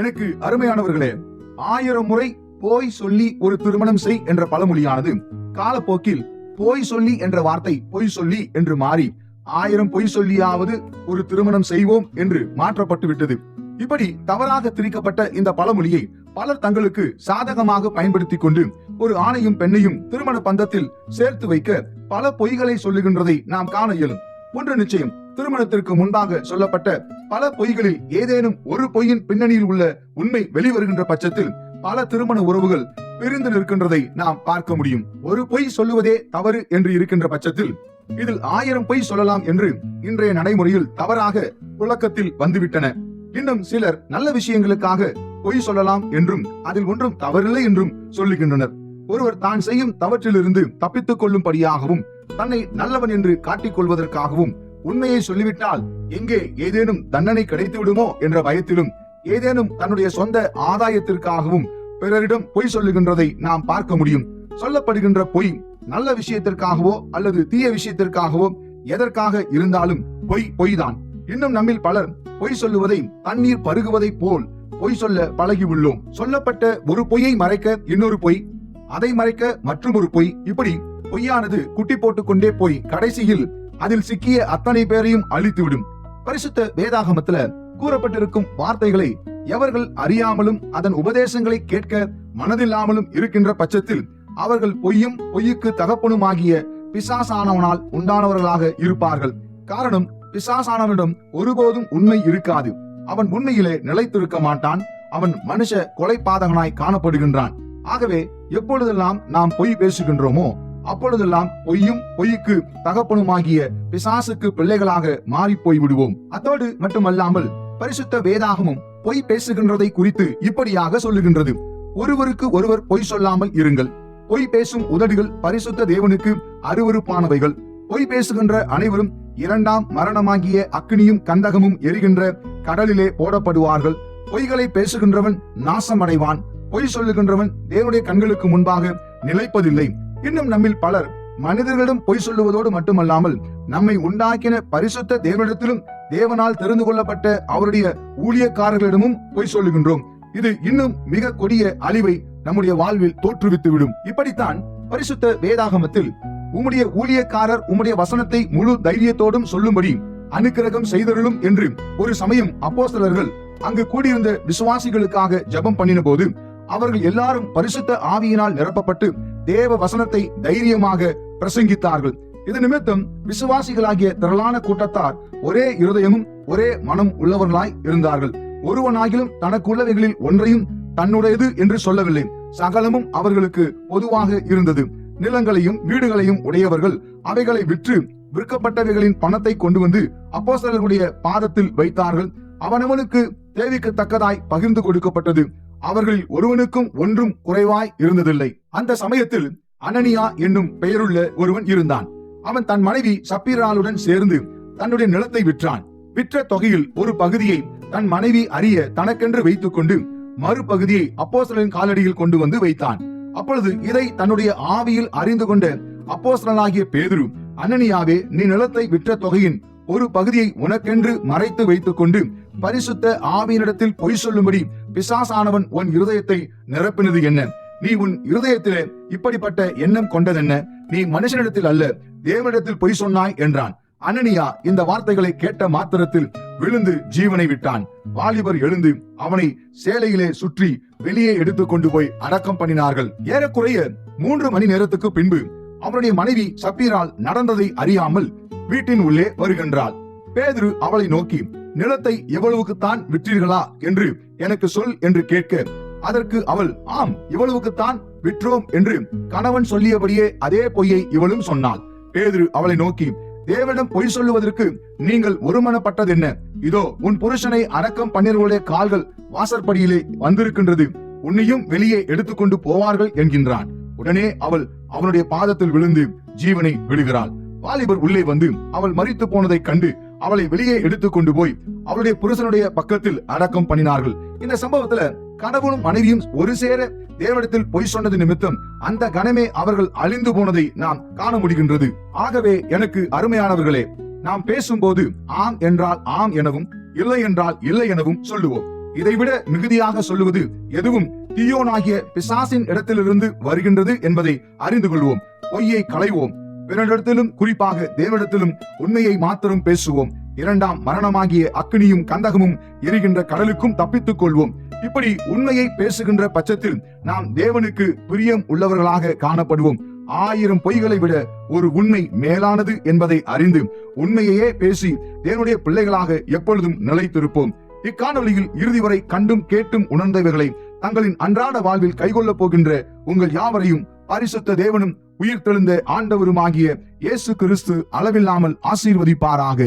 எனக்கு அருமையானவர்களே ஆயிரம் முறை போய் சொல்லி ஒரு திருமணம் செய் என்ற பழமொழியானது காலப்போக்கில் போய் சொல்லி என்ற வார்த்தை பொய் சொல்லி என்று மாறி ஆயிரம் பொய் சொல்லியாவது ஒரு திருமணம் செய்வோம் என்று மாற்றப்பட்டு விட்டது. இப்படி தவறாக திரிக்கப்பட்ட இந்த பழமொழியை பலர் தங்களுக்கு சாதகமாக பயன்படுத்தி கொண்டு ஒரு ஆணையும் பெண்ணையும் திருமண பந்தத்தில் சேர்த்து வைக்க பல பொய்களை சொல்லுகின்றதை நாம் காண இயலும். ஒன்று நிச்சயம் திருமணத்திற்கு முன்பாக சொல்லப்பட்ட பல பொய்களில் ஏதேனும் ஒரு பொய்யின் பின்னணியில் உள்ள உண்மை வெளிவருகின்ற பட்சத்தில் பல திருமண உறவுகள் பிரிந்து நிற்கின்றதை நாம் பார்க்க முடியும். ஒரு பொய் சொல்லுவதே தவறு என்று இருக்கின்ற பட்சத்தில் இதில் ஆயிரம் பொய் சொல்லலாம் என்று இன்றைய நடைமுறையில் தவறாக புழக்கத்தில் வந்துவிட்டன. இன்னும் சிலர் நல்ல விஷயங்களுக்காக பொய் சொல்லலாம் என்றும் அதில் ஒன்றும் தவறில்லை என்றும் சொல்லுகின்றனர். ஒருவர் தான் செய்யும் தவற்றிலிருந்து தப்பித்துக் கொள்ளும்படியாகவும் தன்னை நல்லவன் என்று காட்டிக் கொள்வதற்காகவும் உண்மையை சொல்லிவிட்டால் எங்கே ஏதேனும் தண்டனை கிடைத்து விடுமோ என்ற பயத்திலும் ஏதேனும் தன்னுடைய சொந்த ஆதாயத்திற்காகவும் பிறரிடம் பொய் சொல்லுகின்றதை நாம் பார்க்க முடியும். சொல்லப்படுகின்ற பொய் நல்ல விஷயத்திற்காகவோ அல்லது தீய விஷயத்திற்காகவோ எதற்காக இருந்தாலும் பொய் பொய்தான். இன்னும் நம்மில் பலர் பொய் சொல்லுவதை தண்ணீர் பருகுவதை போல் பொய் சொல்ல பழகி உள்ளோம் சொல்லப்பட்ட ஒரு பொய்யை மறைக்க இன்னொரு பொய் அதை மறைக்க மற்றொரு பொய் இப்படி பொய்யானது குட்டி போட்டுக் கொண்டே போய் கடைசியில் அதில் சிக்கிய அத்தனை பேரையும் அழித்துவிடும். பரிசுத்த வேதாகமத்துல கூறப்பட்டிருக்கும் வார்த்தைகளை எவர்கள் அறியாமலும் அதன் உபதேசங்களை கேட்க மனதில்லாமலும் இருக்கின்ற பட்சத்தில் அவர்கள் பொய்யும் பொய்யுக்கு தகப்பனுமாகிய பிசாசானவனால் உண்டானவர்களாக இருப்பார்கள். காரணம் பிசாசானவனிடம் ஒருபோதும் உண்மை இருக்காது. அவன் உண்மையிலே நிலைத்திருக்க மாட்டான். அவன் மனுஷ கொலைப்பாதகனாய் காணப்படுகின்றான். ஆகவே எப்பொழுதெல்லாம் நாம் பொய் பேசுகின்றோமோ அப்பொழுதெல்லாம் பொய்யும் பொய்க்கு தகப்பனுமாகிய பிசாசுக்கு பிள்ளைகளாக மாறி போய் விடுவோம் அத்தோடு மட்டுமல்லாமல் பரிசுத்த வேதாகமும் பொய் பேசுகின்றதை குறித்து இப்படியாக சொல்லுகின்றது. ஒருவருக்கு ஒருவர் பொய் சொல்லாமல் இருங்கள். பொய் பேசும் உதடுகள் பரிசுத்த தேவனுக்கு அருவருப்பானவைகள். பொய் பேசுகின்ற அனைவரும் இரண்டாம் மரணமாகிய அக்னியும் கந்தகமும் எரிகின்ற கடலிலே போடப்படுவார்கள். பொய்களை பேசுகின்றவன் நாசமடைவான். பொய் சொல்லுகின்றவன் தேவனுடைய கண்களுக்கு முன்பாக நிலைப்பதில்லை. இன்னும் நம்மில் பலர் மனிதர்களிடம் பொய் சொல்லுவதோடு மட்டுமல்லாமல் நம்மை உண்டாக்கின பரிசுத்த தேவனிடத்திலும் தேவனால் தெரிந்து கொள்ளப்பட்ட அவருடைய ஊழியக்காரர்களிடமும் பொய் சொல்லுகின்றோம். இது இன்னும் மிக கொடிய அழிவை நம்முடைய வாழ்வில் தோற்றுவித்துவிடும். இப்படித்தான் பரிசுத்த வேதாகமத்தில் உம்முடைய ஊழியக்காரர் உம்முடைய வசனத்தை முழு தைரியத்தோடும் சொல்லும்படி அனுக்கிரகம் செய்தருளும் என்று ஒரு சமயம் அப்போஸ்தலர்கள் அங்கு கூடியிருந்த விசுவாசிகளுக்காக ஜபம் பண்ணின போது அவர்கள் எல்லாரும் பரிசுத்த ஆவியினால் நிரப்பப்பட்டு தேவ வசனத்தை தைரியமாக பிரசங்கித்தார்கள். இது நிமித்தம் விசுவாசிகளாகிய திரளான கூட்டத்தார் ஒரே இருதயமும் ஒரே மனம் உள்ளவர்களாய் இருந்தார்கள். ஒருவனாகிலும் தனக்குள்ளவைகளில் ஒன்றையும் தன்னுடையது என்று சொல்லவில்லை. சகலமும் அவர்களுக்கு பொதுவாக இருந்தது. நிலங்களையும் வீடுகளையும் உடையவர்கள் அவைகளை விற்று விற்கப்பட்டவைகளின் பணத்தை கொண்டு வந்து அப்போசர்களுடைய பாதத்தில் வைத்தார்கள். அவனவனுக்கு தேவைக்கு தக்கதாய் பகிர்ந்து கொடுக்கப்பட்டது. அவர்களில் ஒருவனுக்கும் ஒன்றும் குறைவாய் இருந்ததில்லை. அந்த சமயத்தில் அனனியா என்னும் பெயருள்ள ஒருவன் இருந்தான். அவன் தன் மனைவி சப்பீராளுடன் சேர்ந்து தன்னுடைய நிலத்தை விற்றான். விற்ற தொகையில் ஒரு பகுதியை தன் மனைவி அறிய தனக்கென்று வைத்துக் கொண்டு மறுபகுதியை அப்போசலின் காலடியில் கொண்டு வந்து வைத்தான். அப்பொழுது இதை தன்னுடைய ஆவியில் அறிந்து கொண்ட அப்போசலனாகிய பேதுரு அனனியாவே நீ நிலத்தை விற்ற தொகையின் ஒரு பகுதியை உனக்கென்று மறைத்து வைத்துக் கொண்டு பரிசுத்த ஆவியினிடத்தில் பொய் சொல்லும்படி பிசாசானவன் உன் இருதயத்தை நிரப்பினது என்ன? நீ உன் இருதயத்திலே இப்படிப்பட்ட எண்ணம் கொண்டதென்ன? நீ மனுஷனிடத்தில் அல்ல தேவனிடத்தில் பொய் சொன்னாய் என்றான். அனனியா இந்த வார்த்தைகளை கேட்ட மாத்திரத்தில் விழுந்து ஜீவனை விட்டான். வாலிபர் எழுந்து அவனை சேலையிலே சுற்றி வெளியே எடுத்து கொண்டு போய் அடக்கம் பண்ணினார்கள். ஏறக்குறைய மூன்று மணி நேரத்துக்கு பின்பு அவனுடைய மனைவி சப்பீரால் நடந்ததை அறியாமல் வீட்டின் உள்ளே வருகின்றாள். பேதுரு அவளை நோக்கி நிலத்தை எவ்வளவுக்குத்தான் விற்றீர்களா என்று எனக்கு சொல் என்று கேட்க அதற்கு அவள் ஆம் இவ்வளவுக்குத்தான் விற்றோம் என்று கணவன் சொல்லியபடியே அதே பொய்யை இவளும் சொன்னாள். பேதுரு அவளை நோக்கி தேவனிடம் பொய் சொல்லுவதற்கு நீங்கள் ஒருமனப்பட்டது என்ன இதோ உன் புருஷனை அடக்கம் பண்ணினவர்களுடைய கால்கள் வாசற்படியிலே வந்திருக்கின்றது. உன்னையும் வெளியே எடுத்துக்கொண்டு போவார்கள் என்கின்றான். உடனே அவள் அவனுடைய பாதத்தில் விழுந்து ஜீவனை விடுகிறாள். வாலிபர் உள்ளே வந்து அவள் மறித்து போனதை கண்டு அவளை வெளியே எடுத்துக் கொண்டு போய் அவளுடைய புருஷனுடைய பக்கத்தில் அடக்கம் பண்ணினார்கள். இந்த சம்பவத்துல கணவனும் மனைவியும் ஒரு சேர தேவனிடத்தில் பொய் சொன்னது நிமித்தம் அந்த கணமே அவர்கள் அழிந்து போனதை நாம் காண முடிகின்றது. ஆகவே எனக்கு அருமையானவர்களே நாம் பேசும்போது ஆம் என்றால் ஆம் எனவும் இல்லை என்றால் இல்லை எனவும் சொல்லுவோம். இதைவிட மிகுதியாக சொல்லுவது எதுவும் தீயோனாகிய பிசாசின் இடத்திலிருந்து வருகின்றது என்பதை அறிந்து கொள்வோம். பொய்யை களைவோம். பிறரிடத்திலும் குறிப்பாக தேவனிடத்திலும் உண்மையை மாத்திரம் பேசுவோம். இரண்டாம் மரணமாகிய அக்னியும் கந்தகமும் எரிகின்ற கடலுக்கும் தப்பித்துக் கொள்வோம் இப்படி உண்மையை பேசுகின்ற பட்சத்தில் நாம் தேவனுக்கு பிரியம் உள்ளவர்களாக காணப்படுவோம். ஆயிரம் பொய்களை விட ஒரு உண்மை மேலானது என்பதை அறிந்து உண்மையையே பேசி தேவனுடைய பிள்ளைகளாக எப்பொழுதும் நிலைத்திருப்போம். இக்காணொலியில் இறுதி வரை கண்டும் கேட்டும் உணர்ந்தவர்களை தங்களின் அன்றாட வாழ்வில் கைகொள்ளப் போகின்ற உங்கள் யாவரையும் பரிசுத்த தேவனும் உயிர்த்தெழுந்த ஆண்டவருமாகிய இயேசு கிறிஸ்து அளவில்லாமல் ஆசீர்வதிப்பாராக.